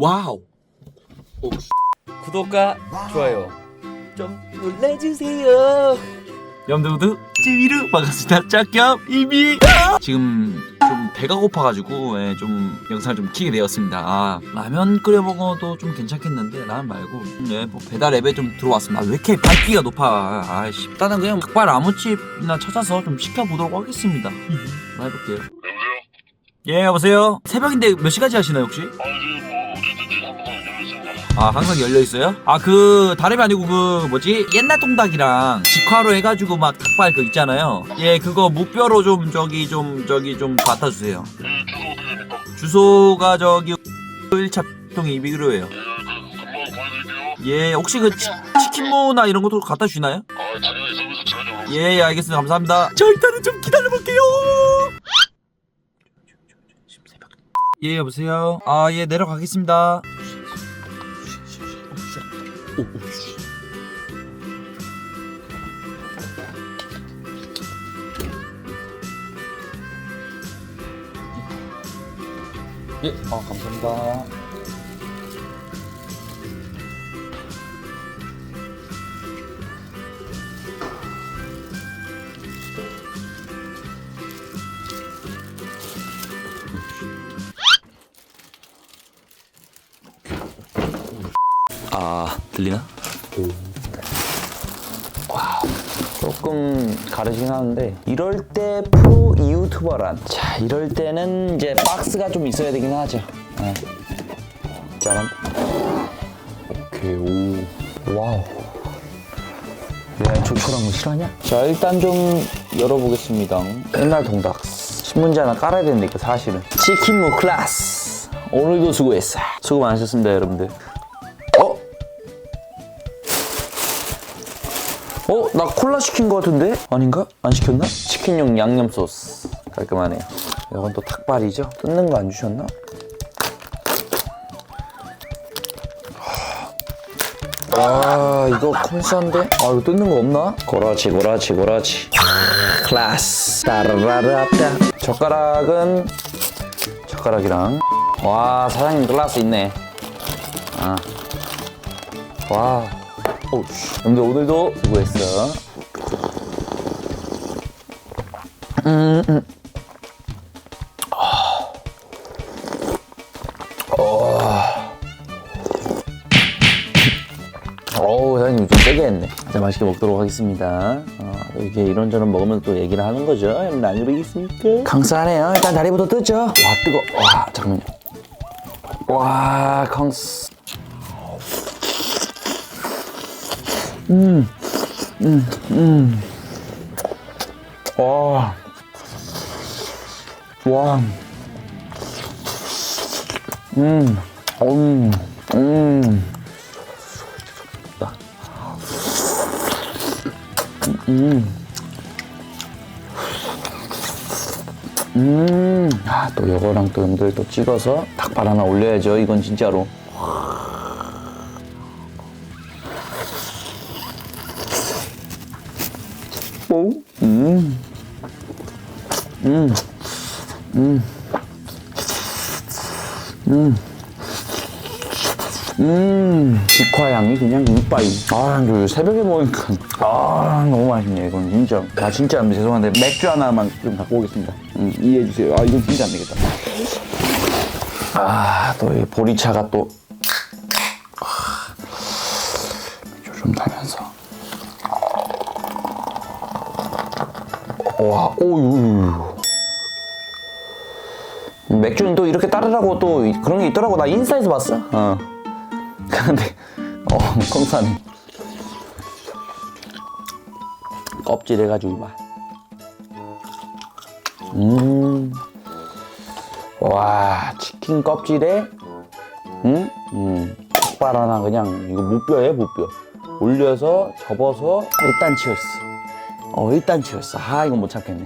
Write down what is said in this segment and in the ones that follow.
와우. 구독과 좋아요 좀 눌러주세요. 모두 찌위르 반갑습니다. 짝겸 이비. 지금 좀 배가 고파가지고 예, 좀 영상을 좀 키게 되었습니다. 아, 라면 끓여 먹어도 좀 괜찮겠는데 라면 말고 예, 뭐 배달 앱에 좀 들어왔습니다. 아, 왜 이렇게 밝기가 높아? 아이씨, 일단은 그냥 닭발 아무집이나 찾아서 좀 시켜보도록 하겠습니다. 한번 해볼게요. 여보세요? 예, 여보세요. 새벽인데 몇 시까지 하시나요 혹시? 아, 이제 아 항상 열려 있어요? 아 그 다름이 아니고 그 뭐지 옛날 통닭이랑 직화로 해가지고 막 닭발 그 있잖아요. 예 그거 무뼈로 좀 저기 좀 저기 좀 갖다 주세요. 예, 주소 어떻게 됩니까? 주소가 저기 1차 통 200kg예요. 예, 그, 금방 보내드릴게요. 예 혹시 그 치, 치킨무나 이런 것도 갖다 주나요? 아, 서비스. 예, 예 알겠습니다 감사합니다. 저 일단은 좀 기다려 볼게요. 예 여보세요. 아 예 내려가겠습니다. 예, 아 감사합니다. 들리나? 와 조금 가르치긴 하는데 이럴 때 프로 유튜버란 자 이럴 때는 이제 박스가 좀 있어야 되긴 하죠. 네. 짜란 오케이 오. 와우. 야 조촐한 거 싫어하냐? 자 일단 좀 열어보겠습니다. 옛날 동닭 신문지 하나 깔아야 되는데 사실은. 치킨 무 클래스. 오늘도 수고했어. 수고 많으셨습니다 여러분들 어? 나 콜라 시킨 거 같은데? 아닌가? 안 시켰나? 치킨용 양념 소스 깔끔하네요 이건 또 닭발이죠? 뜯는 거 안 주셨나? 아 이거 컴스한데? 아 이거 뜯는 거 없나? 고라치 고라치 고라치 클래스 따라라라따 젓가락은 젓가락이랑 와 사장님 클래스 있네 아. 와 오우씨 여러분들 오늘도 수고했어. 음, 음. 어우 사장님 좀 세게 했네. 자 맛있게 먹도록 하겠습니다. 어, 또 이렇게 이런저런 먹으면 또 얘기를 하는 거죠. 여러분 안 그러겠습니까? 강수하네요. 일단 다리부터 뜯죠. 와 뜨거. 와 잠깐만요. 와 강 수 와. 와. 음. 음. 음. 음. 음. 아, 또 요거랑 또 연들 또 찍어서 닭발 하나 올려야죠. 이건 진짜로. 오. 음. 음. 음. 음. 음. 직화향이 그냥 이빠이. 아, 이거 새벽에 먹으니까. 아, 너무 맛있네, 이건 진짜. 아, 진짜 죄송한데 맥주 하나만 좀 갖고 오겠습니다. 음, 이해해주세요. 아, 이건 진짜 안 되겠다. 아, 또 이 보리차가 또. 아, 맥주 좀 타면서. 와, 오유. 맥주는 또 이렇게 따르라고 또 이- 그런 게 있더라고. 나 인스타에서 봤어. 어. 근데, 어, 컴사네. 껍질 해가지고 막. 음. 와, 치킨 껍질에, 음? 음. 닭발 하나 그냥, 이거 무뼈에 무뼈. 올려서, 접어서, 일단 치웠어. 어, 일단 치웠어. 아, 이거 못 참겠네.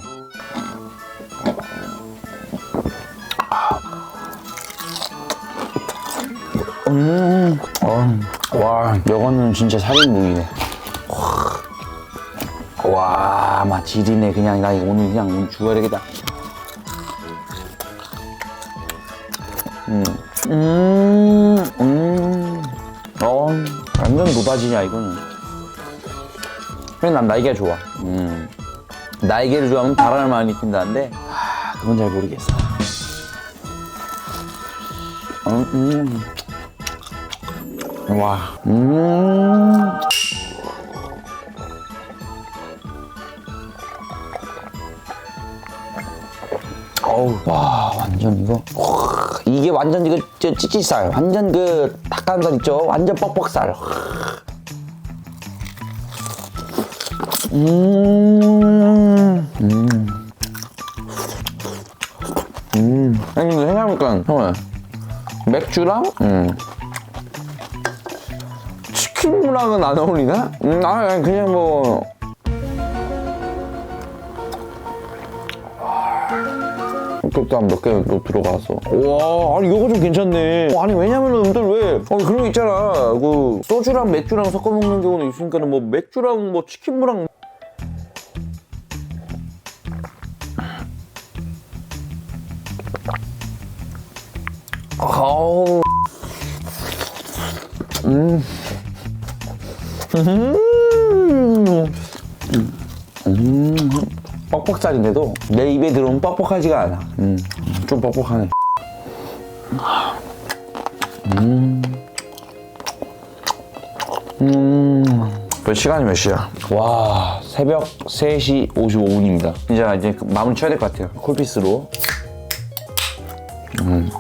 음, 어, 와, 이거는 진짜 살인무기네. 와, 막 지리네. 그냥 나 이거 오늘 그냥 오늘 죽어야 되겠다. 음, 음, 음, 음. 어, 완전 노다지냐, 이거는. 그냥 난 날개가 좋아. 음. 날개를 좋아하면 바람을 많이 핀다는데, 아, 그건 잘 모르겠어. 음, 음. 와, 음. 어우, 와, 완전 이거. 와, 이게 완전 이거 저 찌찌살. 완전 그 닭가슴살 있죠? 완전 뻑뻑살. 음. 음. 음. 아니, 근데 생각해보니까, 형은 맥주랑, 음. 치킨무랑은 안 어울리나? 음, 아, 그냥 뭐, 그것도 몇개 들어가서 와 아니 이거 좀 괜찮네 어, 아니 왜냐면 여러분들 왜 어, 그런 거 있잖아 그 소주랑 맥주랑 섞어 먹는 경우는 있으니까는 뭐 맥주랑 뭐 치킨무랑 아우 음. 음. 뻑뻑살인데도 내 입에 들어오면 뻑뻑하지가 않아. 음, 좀 뻑뻑하네. 음. 음. 몇 시간이 몇 시야? 와, 새벽 3시 55분입니다. 이제 이제 그 마무리 쳐야 될 것 같아요. 콜피스로. 음.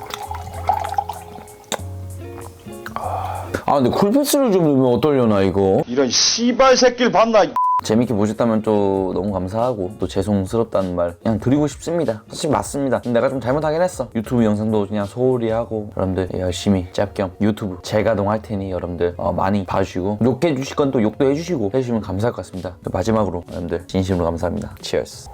아, 근데 쿨피스를 좀 넣으면 어떨려나, 이거? 이런 씨발 새끼를 봤나? 재밌게 보셨다면 또 너무 감사하고 또 죄송스럽다는 말 그냥 드리고 싶습니다. 사실 맞습니다. 내가 좀 잘못하긴 했어. 유튜브 영상도 그냥 소홀히 하고 여러분들 열심히 짭겸 유튜브 재가동 할 테니 여러분들 어, 많이 봐주시고 욕해 주실 건 또 욕도 해주시고 해주시면 감사할 것 같습니다. 또 마지막으로 여러분들 진심으로 감사합니다. 치얼스.